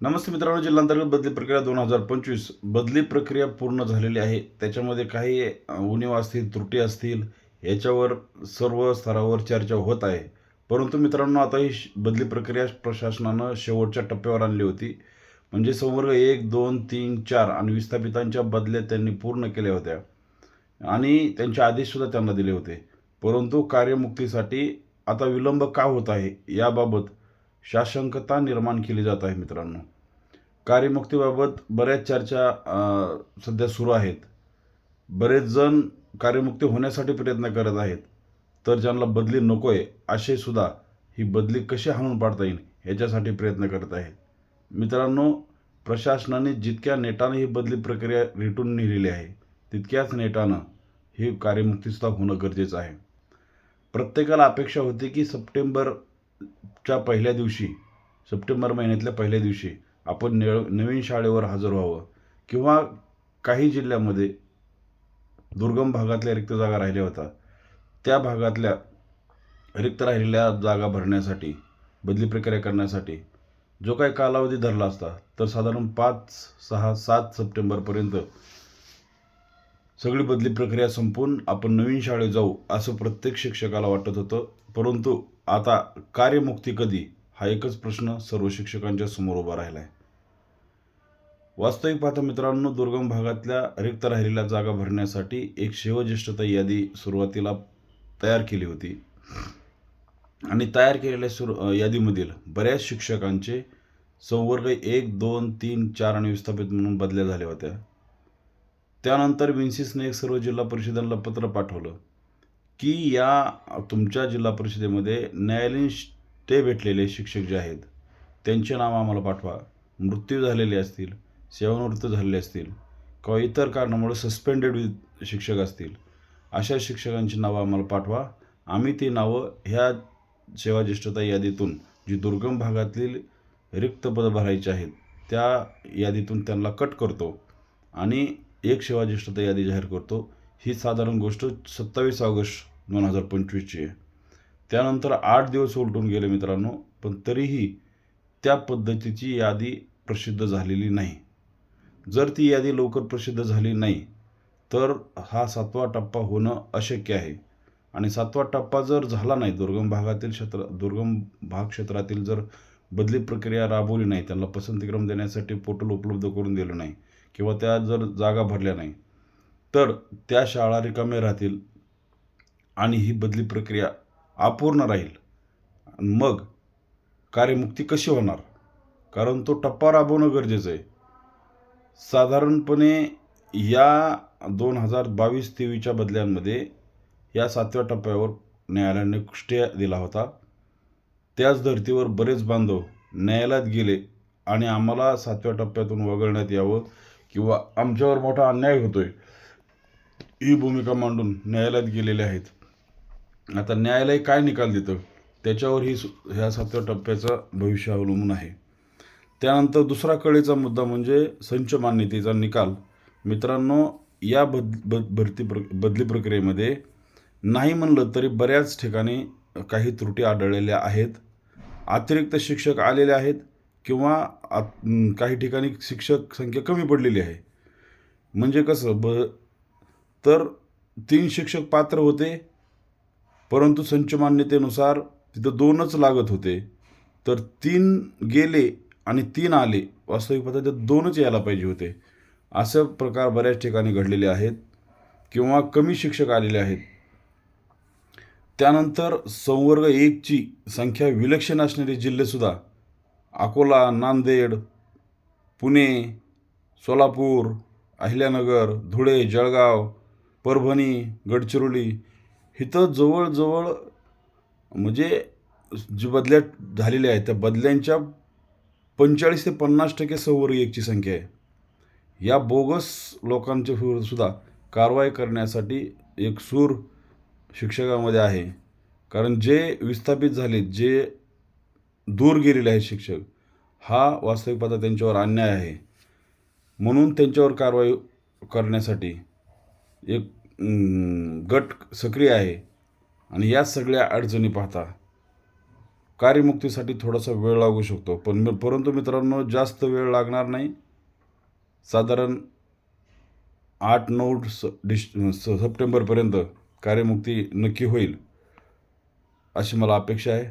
नमस्ते मित्रांनो जिल्हांतर्गत बदली प्रक्रिया दोन हजार पंचवीस. बदली प्रक्रिया पूर्ण झालेली आहे. त्याच्यामध्ये काही उणीव असतील त्रुटी असतील याच्यावर सर्व स्तरावर चर्चा होत आहे. परंतु मित्रांनो आता ही श- बदली प्रक्रिया प्रशासनानं शेवटच्या टप्प्यावर आणली होती. म्हणजे संवर्ग एक दोन तीन चार आणि विस्थापितांच्या बदल्या त्यांनी पूर्ण केल्या होत्या. आणि त्यांचे आदेशसुद्धा त्यांना दिले होते. परंतु कार्यमुक्तीसाठी आता विलंब का होत आहे याबाबत शाशंकता निर्माण केली जात आहे मित्रांनो. कार्यमुक्तीबाबत बऱ्याच चर्चा सध्या सुरू आहेत. बरेच जण कार्यमुक्ती होण्यासाठी प्रयत्न करत आहेत. तर ज्यांना बदली नको आहे असे सुद्धा ही बदली कशी हाणून पाडता येईल याच्यासाठी प्रयत्न करत आहेत. मित्रांनो प्रशासनाने जितक्या नेटानं ही बदली प्रक्रिया रेटून नेलेली आहे तितक्याच नेटानं ही कार्यमुक्तीसुद्धा होणं गरजेचं आहे. प्रत्येकाला अपेक्षा होती की सप्टेंबर च्या पहिल्या दिवशी सप्टेंबर महिन्यातल्या पहिल्या दिवशी आपण ने नवीन शाळेवर हजर व्हावं किंवा काही जिल्ह्यामध्ये दुर्गम भागातल्या रिक्त जागा राहिल्या होत्या त्या भागातल्या रिक्त राहिलेल्या जागा भरण्यासाठी बदली प्रक्रिया करण्यासाठी जो काही कालावधी धरला असता तर साधारण पाच सहा सात सप्टेंबरपर्यंत सगळी बदली प्रक्रिया संपून आपण नवीन शाळेत जाऊ असं प्रत्येक शिक्षकाला वाटत होतं. परंतु आता कार्यमुक्ती कधी? हा एकच प्रश्न सर्व शिक्षकांच्या समोर उभा राहिला आहे वास्तविक पाहता मित्रांनो दुर्गम भागातल्या रिक्त राहिलेल्या जागा भरण्यासाठी एक शिवज्येष्ठता यादी सुरुवातीला तयार केली होती. आणि तयार केलेल्या सुरू यादीमधील बऱ्याच शिक्षकांचे संवर्ग एक दोन तीन चार आणि विस्थापित म्हणून बदल्या झाल्या होत्या. त्यानंतर विन्सिसने एक सर्व जिल्हा परिषदांना पत्र पाठवलं. की या तुमच्या जिल्हा परिषदेमध्ये न्यायालयीन स्टे भेटलेले शिक्षक जे आहेत त्यांचे नाव आम्हाला पाठवा. मृत्यू झालेले असतील सेवानिवृत्त झालेले असतील किंवा इतर कारणामुळे सस्पेंडेड शिक्षक असतील अशा शिक्षकांची नावं आम्हाला पाठवा. आम्ही ती नावं ह्या सेवाज्येष्ठता यादीतून जी दुर्गम भागातील रिक्त पदं भरायची आहेत त्या यादीतून त्यांना कट करतो आणि एक सेवाज्येष्ठता यादी जाहीर करतो. ही साधारण गोष्ट सत्तावीस ऑगस्ट दोन हजार पंचवीसची आहे. त्यानंतर आठ दिवस उलटून गेले मित्रांनो पण तरीही त्या पद्धतीची यादी प्रसिद्ध झालेली नाही. जर ती यादी लवकर प्रसिद्ध झाली नाही तर हा सातवा टप्पा होणं अशक्य आहे. आणि सातवा टप्पा जर झाला नाही दुर्गम भागातील क्षेत्र दुर्गम भाग क्षेत्रातील जर बदली प्रक्रिया राबवली नाही त्यांना पसंतीक्रम देण्यासाठी पोर्टल उपलब्ध करून दिलं नाही किंवा त्या जर जागा भरल्या नाही तर त्या शाळा रिकाम्या राहतील आणि ही बदली प्रक्रिया अपूर्ण राहील. मग कार्यमुक्ती कशी होणार? कारण तो टप्पा राबवणं गरजेचं आहे. साधारणपणे या दोन हजार बावीस तेवीसच्या बदल्यांमध्ये या सातव्या टप्प्यावर न्यायालयाने स्टे दिला होता. त्याच धर्तीवर बरेच बांधव न्यायालयात गेले आणि आम्हाला सातव्या टप्प्यातून वगळण्यात यावं किंवा आमच्यावर मोठा अन्याय होतोय ही भूमिका मांडून न्यायालयात गेलेले आहेत. आता न्यायालय काय निकाल देतं? त्याच्यावर ही ह्या सातव्या टप्प्याचं भविष्य अवलंबून आहे. त्यानंतर दुसरा कळीचा मुद्दा म्हणजे संच मान्यतेचा निकाल. मित्रांनो या बद बद भरती प्र बदली प्रक्रियेमध्ये नाही म्हणलं तरी बऱ्याच ठिकाणी काही त्रुटी आढळलेल्या आहेत. अतिरिक्त शिक्षक आलेले आहेत किंवा आत- काही ठिकाणी शिक्षक संख्या कमी पडलेली आहे. म्हणजे कसं ब तर तीन शिक्षक पात्र होते परंतु संचमान्यतेनुसार तिथं दोनच लागत होते. तर तीन गेले आणि तीन आले वास्तविक पद्धतीत दोनच यायला पाहिजे होते. असं प्रकार बऱ्याच ठिकाणी घडलेले आहेत किंवा कमी शिक्षक आलेले आहेत. त्यानंतर संवर्ग एकची संख्या विलक्षण असणारे जिल्हेसुद्धा अकोला नांदेड पुणे सोलापूर अहिल्यानगर धुळे जळगाव परभणी गडचिरोली इथं जवळजवळ म्हणजे जी बदल्या झालेल्या आहेत त्या बदल्यांच्या पंचेचाळीस ते पन्नास टक्के संवर्ग एकची संख्या आहे. या बोगस लोकांच्या सुद्धा कारवाई करण्यासाठी एक सूर शिक्षकामध्ये आहे. कारण जे विस्थापित झाले जे दूर गेलेले आहेत शिक्षक हा वास्तविक त्यांच्यावर अन्याय आहे. म्हणून त्यांच्यावर कारवाई करण्यासाठी एक गट सक्रिय आहे आणि या सगळ्या अडचणी पाहता कार्यमुक्तीसाठी थोडासा वेळ लागू शकतो. पण मी परंतु मित्रांनो जास्त वेळ लागणार नाही. साधारण आठ नऊ स डिश स सप्टेंबरपर्यंत कार्यमुक्ती नक्की होईल अशी मला अपेक्षा आहे.